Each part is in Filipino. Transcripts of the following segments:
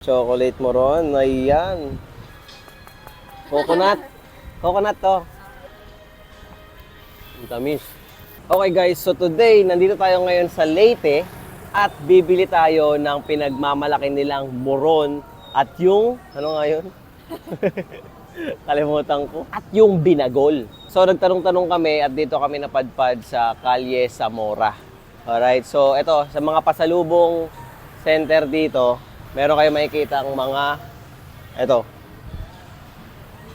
Chocolate mo ron. Ayan. Coconut. Coconut to. Ang tamis. Okay guys, so today, nandito tayo ngayon sa Leyte at bibili tayo ng pinagmamalaki nilang moron at yung, ano nga yun? Kalimutan ko. At yung binagol. So nagtanong-tanong kami at dito kami napadpad sa Kalye Zamora. Alright, so ito, sa mga pasalubong center dito, meron kayo makikita ang mga, ito.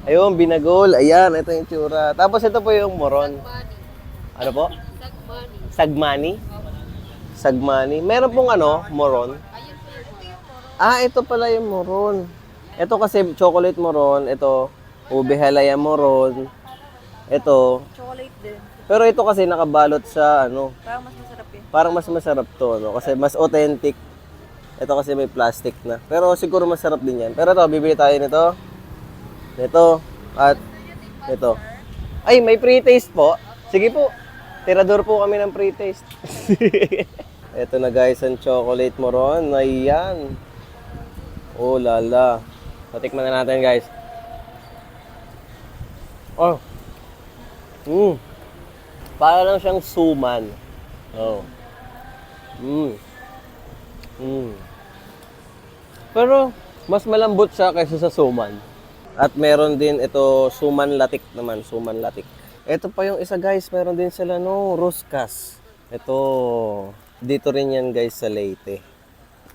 Ayun, binagol. Ayan, ito yung tsura. Tapos ito po yung moron. Ano po? Sagmani. Sagmani. Meron pong ano, moron. Ah, ito pala yung moron. Ito kasi chocolate moron. Ito, ube halaya moron. Ito. Chocolate din. Pero ito kasi nakabalot sa ano, Parang mas masarap yun. parang mas masarap to, no? Kasi mas authentic. Ito kasi may plastic na. Pero siguro masarap din yan. Pero ito, bibili tayo nito. Nito. At ito. Ay, may pre-taste po. Sige po. Tirador po kami ng pre-taste. ito na guys, ang chocolate moron. Ayan. Oh, lala. Patikman na natin guys. Oh. Mm. Para lang siyang suman. Oh. Mm. Mm. Pero, mas malambot siya kaysa sa suman. At meron din ito, suman latik naman, suman latik. Ito pa yung isa guys, meron din sila no, ruskas. Ito, dito rin yan guys sa Leyte.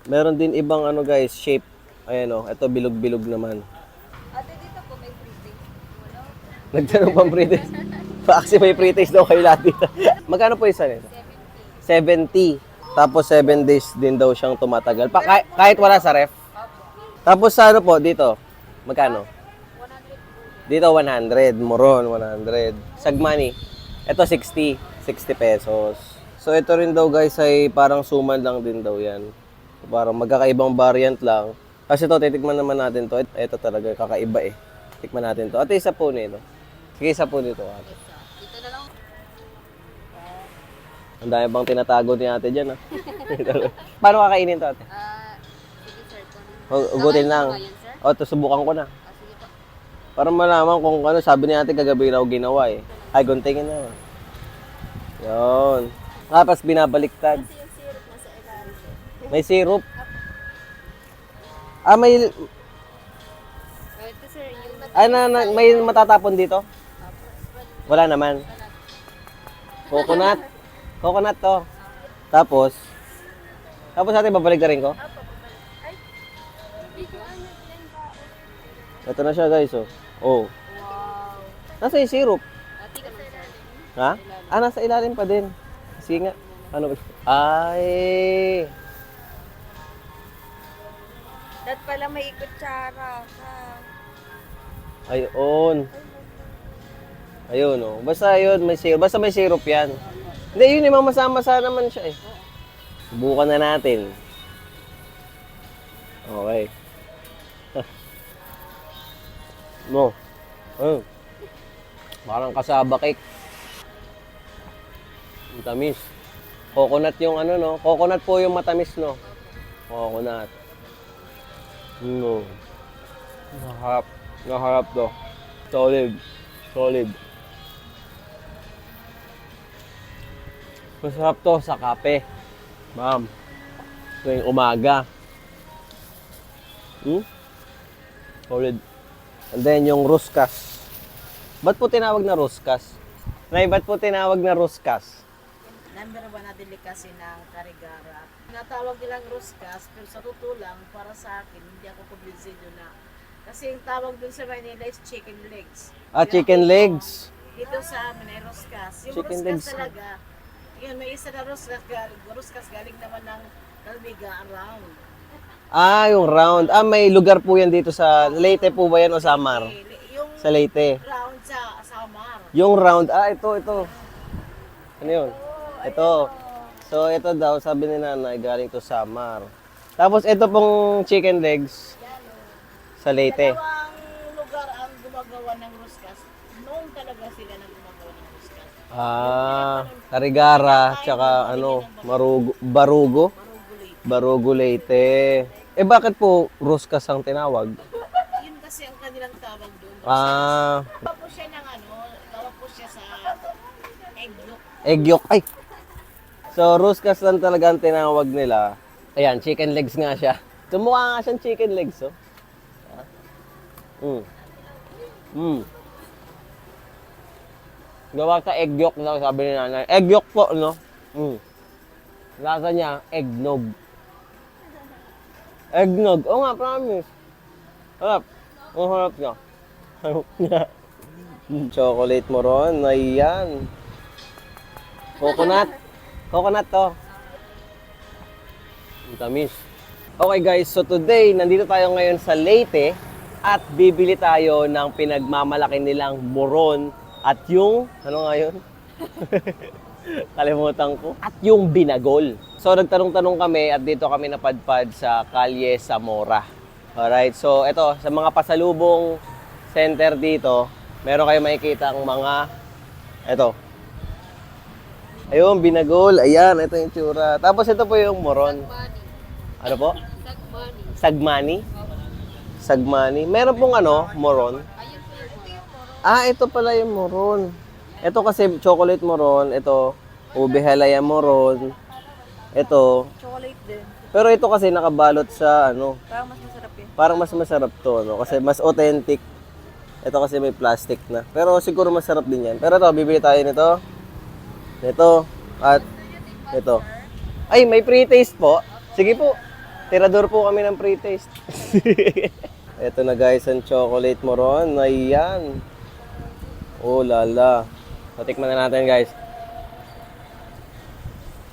Meron din ibang ano guys, shape. Ayan o, ito bilog-bilog naman. Ate, dito po may free taste. Nagtanong pang pre-taste. Kasi may pre-taste daw kayo lahat dito. Magkano po isa nito? 70. Tapos 7 days din daw siyang tumatagal. Pa, kahit, kahit wala sa ref. Tapos sa ano po, dito? Magkano? 100 Dito 100, moron 100. Sagmani, ito 60, 60 pesos. So ito rin daw guys ay parang suman lang din daw yan. Parang magkakaibang variant lang. Kasi ito, titikman naman natin to. Ito, talaga kakaiba eh. Tikman natin to. Ate, isa po nito. Sige, isa po dito. Ate. Ang dami bang tinatago ni ate dyan, ah. Paano kakainin to, ate? Ah, sige sir. Kung... Ugutin lang. O, to subukan ko na. Ah, sige po. Para malaman kung ano, sabi ni ate kagabi raw ginawa eh. Ay, guntingin na. Yun. Tapos binabaliktad. Kasi yung syrup nasa ilalim sir. May syrup. Ah, may, ito sir, yung ah, na, na- may matatapon dito? Wala naman. Coconut. Coconut to. Tapos, tapos ate, babalik na rin ko. Ito na siya guys, oh. Oh. Nasa yung syrup? Ha? Ah, nasa ilalim pa din. Sige nga. Ano ba? Ay. Dad pala may kutsara. Ayun. Ayun, oh. Basta yun, may syrup. Basta may syrup yan. Hindi, yun, yung mamasa-masa naman siya eh. Subukan na natin. Okay. no. Ayun. Parang kasaba cake. Ang tamis. Coconut yung ano, no? Coconut po yung matamis, no? Coconut. No. Naharap. Naharap to. Solid. Solid. Masarap to sa kape. Ma'am. Tuwing umaga. Hmm? Solid. And then yung ruskas. Ba't po tinawag na ruskas? Nay, ba't po tinawag na ruskas? Number one na delikasi ng karigara. Natawag nilang ruskas, pero sa totoo lang, para sa akin, hindi ako kumbinsido na. Kasi yung tawag dun sa Manila is chicken legs. Ah, chicken legs. Dito sa amin ay ruskas. Yung Chicken ruskas legs. talaga, yun, may isa na ruskas, galing, ruskas galing naman ng Kalmiga around. Ah, yung round. Ah, may lugar po yan dito sa Leyte po ba yan o Samar? Yung Sa Leyte. round sa Samar. Yung round, ah, ito, ito. Ano yun? Ito. So, ito daw, sabi ni nanay, galing to Samar. Tapos, ito pong chicken legs sa Leyte. Dalawang lugar ang gumagawa ng ruskas. Noong talaga sila nang gumagawa ng ruskas. Ah, Tarigara, tsaka ano, Marugo, Barugo? Barugo Leyte. Eh bakit po Roscas ang tinawag? Yun kasi ang kanilang tawag doon. Ah, Gawa po siya ng ano, gawa po siya sa egg yolk. egg yolk. Ay! So, Roscas lang talaga ang tinawag nila. Ayan, chicken legs nga siya. Tumukha nga siyang chicken legs, oh. Mm. Mm. Gawa sa egg yolk na sabi ni nanay. Egg yolk po, no? Mm. Lasa niya, eggnog. Eggnog. Oo nga, promise. Harap. Ang harap niya. Harap niya. Mm, Chocolate mo ron. Ayan. Coconut. Coconut to. Ang tamis. Okay guys, so today, nandito tayo ngayon sa Leyte at bibili tayo ng pinagmamalaki nilang moron at yung, ano nga yun? Kalimutan ko. At yung binagol. So nagtanong-tanong kami at dito kami napadpad sa Kalye Zamora. Alright, so ito, sa mga pasalubong center dito, meron kayo makikita ang mga, ito, Ayun, binagol. Ayan, ito yung tsura. Tapos ito po yung moron. Ano po? Sagmani. Sagmani. Meron pong ano, moron. Ah, ito pala yung moron. Ito kasi chocolate moron. Ito, ube halaya moron. Ito. Chocolate din. Pero ito kasi nakabalot sa ano, Parang mas masarap yun. parang mas masarap to, no? Kasi mas authentic. Ito kasi may plastic na. Pero siguro masarap din yan. Pero ito, bibili tayo nito. Nito. At ito. Ay, may pre-taste po. Sige po. Tirador po kami ng pre-taste. ito na guys, ang chocolate moron. Ayan. Oh, lala. Patikman na natin guys.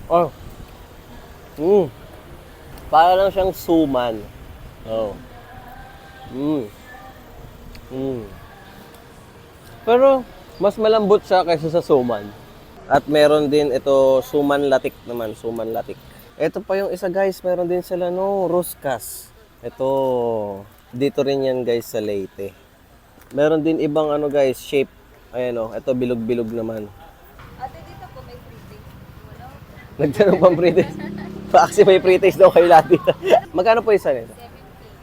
Oh. Mm. Para lang siyang suman. Oh. Mm. Mm. Pero, mas malambot siya kaysa sa suman. At meron din ito, suman latik naman, suman latik. Ito pa yung isa guys, meron din sila no, Roscas. Ito, dito rin yan guys sa Leyte. Meron din ibang ano guys, shape. Ayan o, ito bilog-bilog naman. Ate, dito po may free taste. Wala. Nagtanong pang pre-taste. Kasi may pre-taste daw kayo lahat dito. Magkano po isa nito?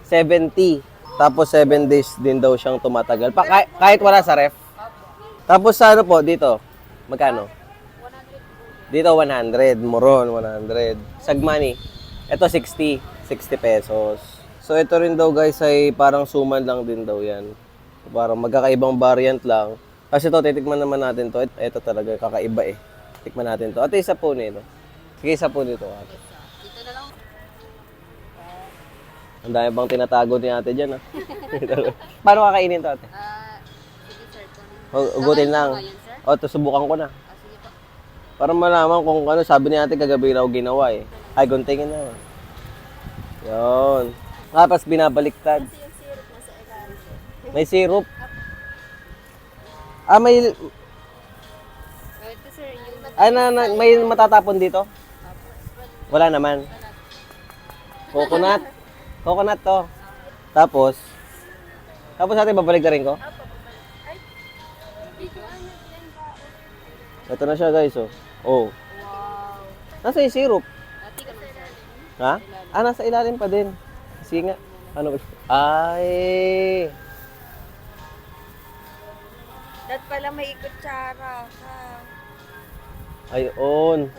70. Tapos 7 days din daw siyang tumatagal. Pa, kahit, kahit wala sa ref. Tapos sa ano po, dito, magkano? Dito 100, moron 100. Sagmani, ito 60, 60 pesos. So ito rin daw guys ay parang suman lang din daw yan. Parang magkakaibang variant lang. Kasi ito, titikman naman natin to. Ito, ito talaga kakaiba eh. Tikman natin to. Ate, isa po nito. Sige, isa po dito. Ate. Dito na lang. Ang dami bang tinatago ni ate dyan, ha? Paano kakainin to, ate? Ah, sige sir. Hu- Hugutin lang. sir? O, to subukan ko na. Ah, sige po. Para malaman kung ano, sabi ni ate kagabi raw ginawa eh. Ay, guntingin na. Yun. Tapos binabaliktad. Kasi yung syrup nasa ilalim. May syrup. Ah, may... Ito sir, yung Ah, na, na, may matatapon dito? Wala naman. Coconut. Coconut to. Tapos, tapos ate, babalik na rin ko? Ito na siya guys, oh. Oh. Wow. Nasa yung syrup? Ate ka sir. Ha? Ah, nasa ilalim pa din. Sige nga. Ano? Ay. Dad pala may kutsara. Ayun.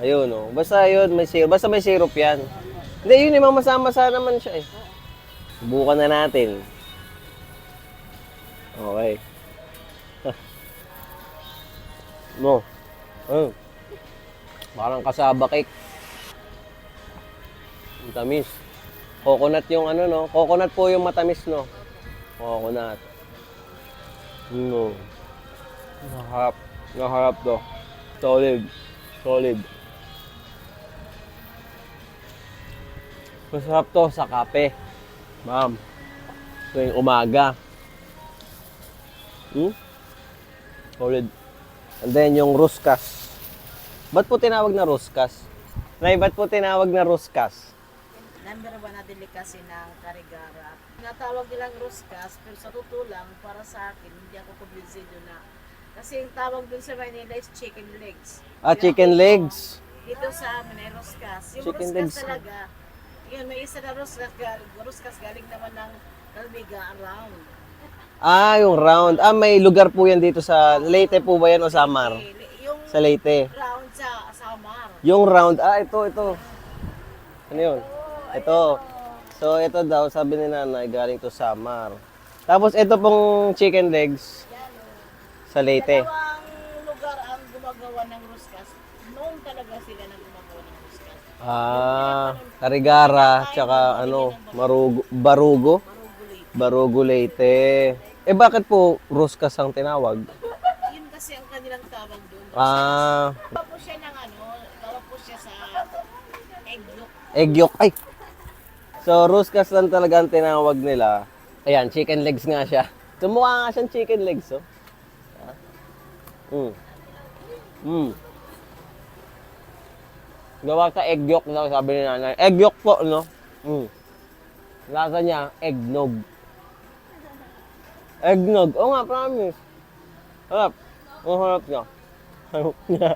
Ayun, oh. Basta yun, may syrup. Basta may syrup yan. Hindi, yun, eh, mamasa-masa naman siya eh. Subukan na natin. Okay. no. Ayun. Parang kasaba cake. Ang tamis. Coconut yung ano, no? Coconut po yung matamis, no? Coconut. No. Naharap. Naharap to. Solid. Solid. Masarap to sa kape. Ma'am. Tuwing umaga. Hmm? Solid. And then yung ruskas. Ba't po tinawag na ruskas? Nay, ba't po tinawag na ruskas? Number one na delicacy ng Karigara. Natawag nilang Roscas, pero sa totoo lang, para sa akin, hindi ako kumbinsido na. Kasi yung tawag dun sa Manila is chicken legs. Ah, Kaya chicken dito- legs. Dito sa amin ay Roscas. Yung Chicken Roscas legs. talaga, Yan, may isa na Ruskas, gal- Ruskas galing naman ng Calmiga around. Ah, yung round. Ah, may lugar po yan dito sa Leyte po ba yan o Samar? Yung Sa Leyte. round sa Samar. Yung round, ah, ito, ito. Ano yun? Ito. So, ito daw, sabi ni nanay, galing to Samar. Tapos, ito pong chicken legs Yan, sa Leyte. Dalawang lugar ang gumagawa ng Ruskas. Noon talaga sila na gumagawa ng Ruskas. Ah, Tarigara, tsaka ano, Marugo, Barugo? Barugo Leyte. Eh, bakit po Roscas ang tinawag? Yun kasi ang kanilang tawag doon. Ah, Gawa po siya ng ano, gawa po siya sa egg yolk. egg yolk. Ay! So, Roscas lang talaga ang tinawag nila. Ayan, chicken legs nga siya. Tumukha nga siyang chicken legs, oh. Mm. Mm. Gawa sa egg yolk daw, sabi ni nanay. Egg yolk po, no? Mm. Lasa niya, eggnog. Eggnog. Oo nga, promise. Harap. Ang harap niya. Harap niya.